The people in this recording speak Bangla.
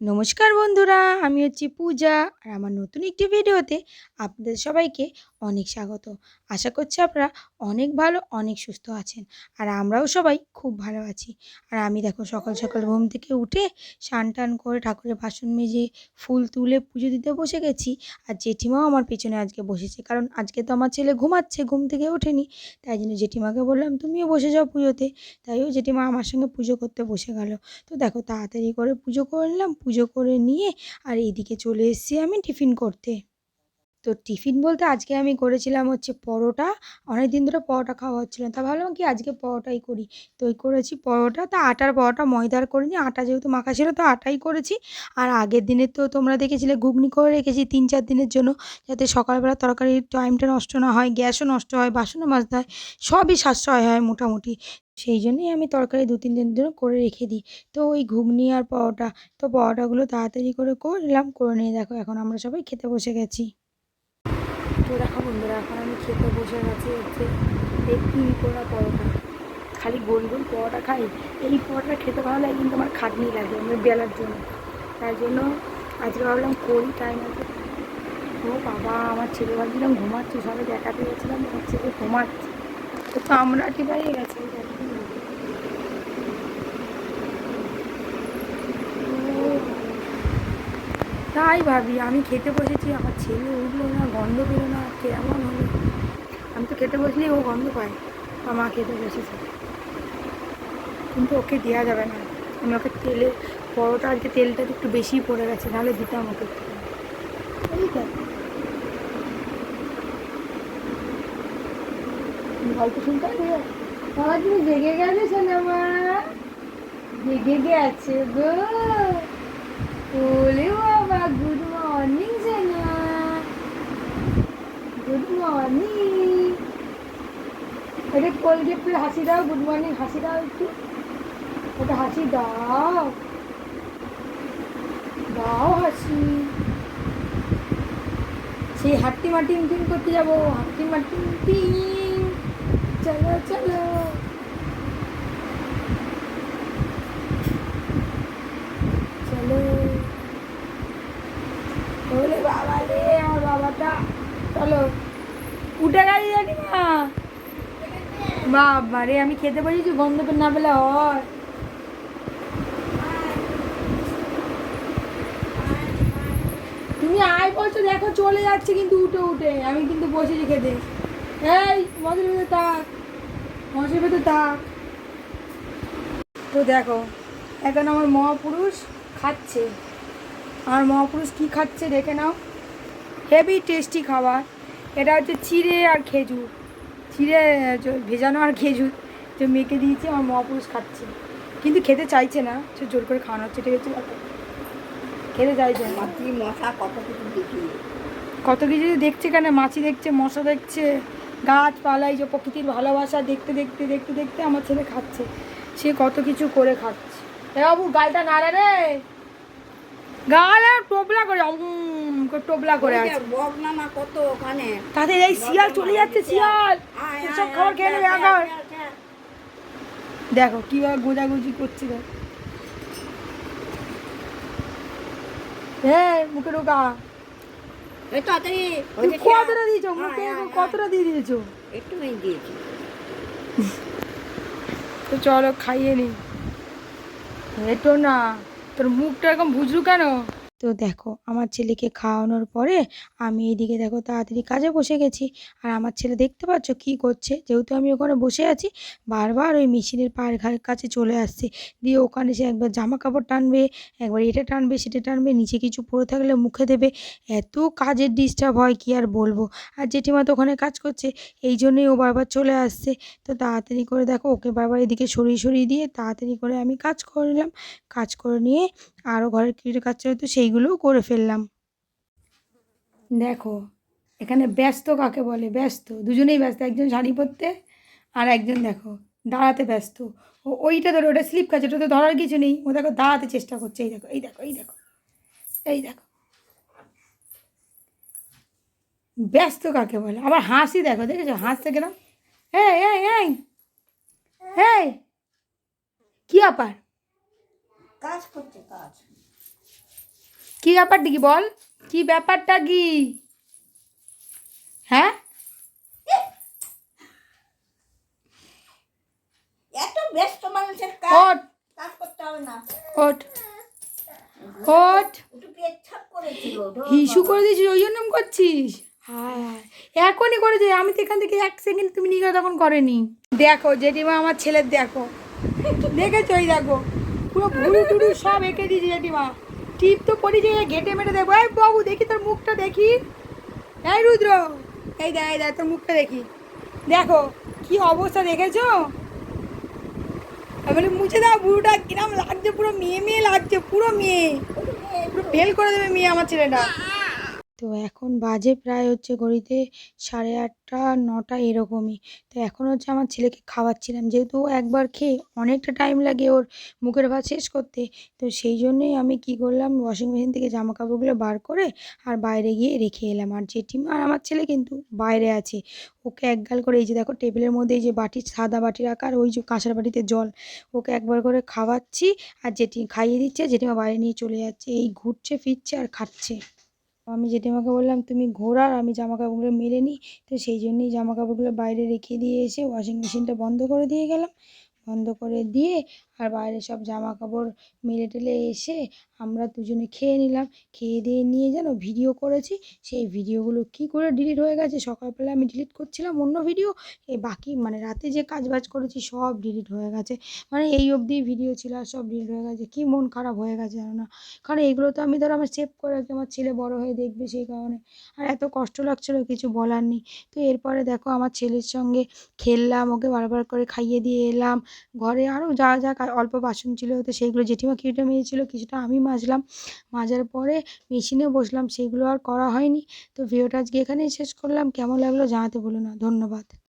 নমস্কার বন্ধুরা আমি হচ্ছি পূজা আর আমার নতুন একটি ভিডিওতে আপনাদের সবাইকে অনেক স্বাগত। আশা করছি আপনারা অনেক ভালো, অনেক সুস্থ আছেন। আর আমরাও সবাই খুব ভালো আছি। আর আমি দেখো সকাল সকাল ঘুম থেকে উঠে স্নান টান করে ঠাকুরের বাসন মেজে ফুল তুলে পুজো দিতে বসে গেছি। আর জেঠিমাও আমার পেছনে আজকে বসেছে। কারণ আজকে তো আমার ছেলে ঘুমাচ্ছে, ঘুম থেকে ওঠেনি। তাই জন্য জেঠিমাকে বললাম, তুমিও বসে যাও পুজোতে। তাইও জেঠিমা আমার সঙ্গে পুজো করতে বসে গেল। তো দেখো তাড়াতাড়ি করে পুজো করলাম। পুজো করে নিয়ে আর এইদিকে চলে এসেছি আমি টিফিন করতে। তো টিফিন বলতে আজকে আমি করেছিলাম হচ্ছে পরোটা। অনেক দিন ধরে পরোটা খাওয়া হচ্ছিল তা ভাবলাম কি আজকে পরোটাই করি। তো ওই করেছি পরোটা। তা আটার পরোটা ময়দার করিনি। আটা যেহেতু মাখা ছিল তো আটাই করেছি। আর আগের দিনে তো তোমরা দেখেছিলে ঘুগনি করে রেখেছি তিন চার দিনের জন্য। যাতে সকালবেলা তরকারির টাইমটা নষ্ট না হয়, গ্যাসও নষ্ট হয়, বাসনও মাজতে হয়, সবই সাশ্রয় হয় মোটামুটি। সেই জন্যই আমি তরকারি দু তিন দিনের জন্য করে রেখে দিই। তো ওই ঘুগনি আর পরোটা। তো পরোটাগুলো তাড়াতাড়ি করে করলাম, করে নিয়ে দেখো এখন আমরা সবাই খেতে বসে গেছি। তো দেখো বন্ধুরা, এখন আমি খেতে বসে গেছি হচ্ছে এই তিন পোড়া পরোটা। খালি গোল গোল পরোটা খাই, এই পরোটা খেতে ভালো লাগে কিন্তু আমার খাটনি লাগে আমি বেলার জন্য। তাই জন্য আজকে ভাবলাম করি টাইম আছে ও বাবা, আমার ছেলে ভাবছিলাম ঘুমাচ্ছি সবাই দেখাতে গেছিলাম আমার ছেলে ঘুমাচ্ছে। তো আমরা কি বাইরে গেছি? তাই ভাবি, আমি খেতে বসেছি, আমার ছেলে উঠল না, গন্ধ পেল না, কেমন হলো আমি তো খেতে বসলেই ও গন্ধ পায় মা খেতে বসেছে। কিন্তু ওকে দেওয়া যাবে না। আমি ওকে তেলে, পরোটা, আজকে তেলটা একটু বেশি পড়ে গেছে নাহলে দিতাম ওকে গল্প শুনতে বাবা জেগে জেগে গেছে গো ওলে বাবা গুড মর্নিং সোনা গুড মর্নিং এটা কোলকে একটু হাসি দাও গুড মর্নিং হাসি দাও একটু। ওটা হাসি, দাও। দাও হাসি। সেই হাট্টি মাটি টিম করতে যাব, হাট্টি মাটি টিম চলো চলো। চলো। ওরে বাবা রে, আমার বাবাটা। চলো। উঠে গেছি জানি না বাবা আমি খেতে বসেছি গন্ধ পেন না পেলে হয়। তুমি আয় বলছো, দেখো চলে যাচ্ছে কিন্তু উঠে উঠে। আমি কিন্তু বসেছি খেতে। এই মদের ভেতর থাক মশের ভেতর থাক। তো দেখো, এখন আমার মহাপুরুষ খাচ্ছে। আমার মহাপুরুষ কি খাচ্ছে দেখে নাও। হেভি টেস্টি খাবার। এটা হচ্ছে চিড়ে আর খেজুর। চিড়ে ভেজানো আর খেজুর যে মেখে দিয়েছি আমার মহাপুরুষ খাচ্ছে। কিন্তু খেতে চাইছে না সে জোর করে খাওয়ানো হচ্ছে ঠিক আছে? খেতে চাইছে না। মাছি মশা কত কিছু দেখি। কত কিছু দেখছে কেন? মাছি দেখছে মশা দেখছে গাছপালা এই যে প্রকৃতির ভালোবাসা দেখতে দেখতে দেখতে দেখতে আমার ছেলে খাচ্ছে। সে কত কিছু করে খাচ্ছে। বাবু গালটা নাড়া রে! গাল টোবলা করে করে টোবলা করে আছে। কত ওখানে? তাদের এই শিয়াল চলে যাচ্ছে শিয়াল! সব খাবার খেয়ে নেবে আয়। দেখো কীভাবে গোজাগুজি করছি দেখ হ্যাঁ মুখে ঢোকা। কতটা। দিয়েছ মুখে। কতটা দিয়ে দিয়েছ। একটু দিয়েছি। তো চলো খাইয়ে নি। এটো না। তোর মুখটা এরকম বুঝলু কেন? তো দেখো, আমার ছেলেকে খাওয়ানোর পরে আমি এইদিকে দেখো তাড়াতাড়ি কাজে বসে গেছি। আর আমার ছেলে দেখতে পাচ্ছ কি করছে? যেহেতু আমি ওখানে বসে আছি, বারবার ওই মেশিনের পায়ের ঘাড়ের কাছে চলে আসছে। দিয়ে ওখানে সে একবার জামা কাপড় টানবে, একবার এটা টানবে, সেটা টানবে, নিচে কিছু পড়ে থাকলে মুখে দেবে। এত কাজের ডিস্টার্ব হয়, কি আর বলব? আর জেঠিমা তো ওখানে কাজ করছে, এই জন্যই ও বারবার চলে আসছে। তো তাড়াতাড়ি করে দেখো, ওকে বারবার এদিকে সরিয়ে সরিয়ে দিয়ে তাড়াতাড়ি করে আমি কাজ করলাম কাজ করে নিয়ে আরও ঘরের কিছু কাজ ছিল তো সেইগুলোও করে ফেললাম। দেখো এখানে ব্যস্ত কাকে বলে? ব্যস্ত। দুজনেই ব্যস্ত একজন শাড়ি পরতে আর একজন দেখো দাঁড়াতে ব্যস্ত। ও ওইটা ধরো ওটা স্লিপ খাচ্ছে ওটা তো ধরার কিছু নেই। ও দেখো দাঁড়াতে চেষ্টা করছে এই দেখো এই দেখো এই দেখো এই দেখো। ব্যস্ত কাকে বলে? আবার হাসি দেখো দেখেছ? হাসতে গেলাম হ্যাঁ এই এই এই কি ব্যাপার? কাজ করছে কাজ। কি ব্যাপারটা কি বল? কি ব্যাপারটা কি হ্যাঁ? এত ব্যস্ত মানুষের কাজ কাজ করতে হবে না। ওট ওট একটু পেচ্ছাপ করেছিল ধর। হিসু করে দিয়েছিস ওই জন্য করছিস? হ্যাঁ এখনই করেছে আমি তো এখান থেকে এক সেকেন্ড তুমি নিয়ে তখন করেনি। দেখো জেঠিমা আমার ছেলের দেখো। দেখেছ? ওই দেখো পুরো টুরু সব এঁকে দিয়েছি জেঠিমা। টিপ তো পড়েছে ঘেটে মেটে দেবো। এই বাবু, দেখি তোর মুখটা দেখি। এই রুদ্র, এই দেয় এই দেয় তোর মুখটা দেখি। দেখো, কি অবস্থা দেখেছ? বলি, মুছে দাও বুড়োটা, কিরম লাগছে, পুরো মেয়ে মেয়ে লাগছে, পুরো মেয়ে। পুরো ফেল করে দেবে মেয়ে আমার ছেলেটা। তো এখন বাজে প্রায় হচ্ছে ঘড়িতে সাড়ে আটটা, নটা এরকমই। তো এখন হচ্ছে আমার ছেলেকে খাওয়াচ্ছিলাম। যেহেতু ও একবার খেয়ে অনেকটা টাইম লাগে ওর মুখের ভাত শেষ করতে, তো সেই জন্যই আমি কি করলাম ওয়াশিং মেশিন থেকে জামা কাপড়গুলো বার করে আর বাইরে গিয়ে রেখে এলাম। আর জেঠিমা আর আমার ছেলে কিন্তু বাইরে আছে। ওকে একগাল করে এই যে দেখো টেবিলের মধ্যে এই যে বাটি, সাদা বাটি আর ওই যে কাঁসার বাটিতে জল, ওকে একবার করে খাওয়াচ্ছি। আর জেঠি খাইয়ে দিচ্ছে, জেঠিমা বাইরে নিয়ে চলে যাচ্ছে। এই ঘুরছে, ফিরছে আর খাচ্ছে। আমি জেঠিমাকে বললাম, তুমি ঘোরার, আমি জামা কাপড়গুলো মেলে নিই। তো সেই জন্যই জামা কাপড়গুলো বাইরে রেখে দিয়ে এসে ওয়াশিং মেশিনটা বন্ধ করে দিয়ে গেলাম। বন্ধ করে দিয়ে আর বাইরে সব জামা কাপড় মেলে টেলে এসে আমরা দুজনে খেয়ে নিলাম। খেয়ে দিয়ে নিয়ে যেন ভিডিও করেছি। সেই ভিডিওগুলো কী করে ডিলিট হয়ে গেছে সকালবেলা আমি ডিলিট করছিলাম অন্য ভিডিও। এই বাকি মানে রাতে যে কাজ বাজ করেছি সব ডিলিট হয়ে গেছে। মানে এই অবধি ভিডিও ছিল আর সব ডিলিট হয়ে গেছে। কী মন খারাপ হয়ে গেছে জানো না? কারণ এগুলো তো আমি ধরো আমার সেভ করে রাখি, আমার ছেলে বড় হয়ে দেখবে সেই কারণে। আর এত কষ্ট লাগছিল, কিছু বলার নেই। তো এরপরে দেখো আমার ছেলের সঙ্গে খেললাম, ওকে বারবার করে খাইয়ে দিয়ে এলাম। ঘরে আরও যা যা অল্প বাসন ছিল তো সেইগুলো জেঠিমা কিছুটা মেজেছিলো কিছুটা আমি মাজলাম। মাজার পরে মেশিনে বসলাম, সেইগুলো আর করা হয়নি। তো ভিডিওটা আজকে এখানেই শেষ করলাম। কেমন লাগল জানাতে বলো না। ধন্যবাদ।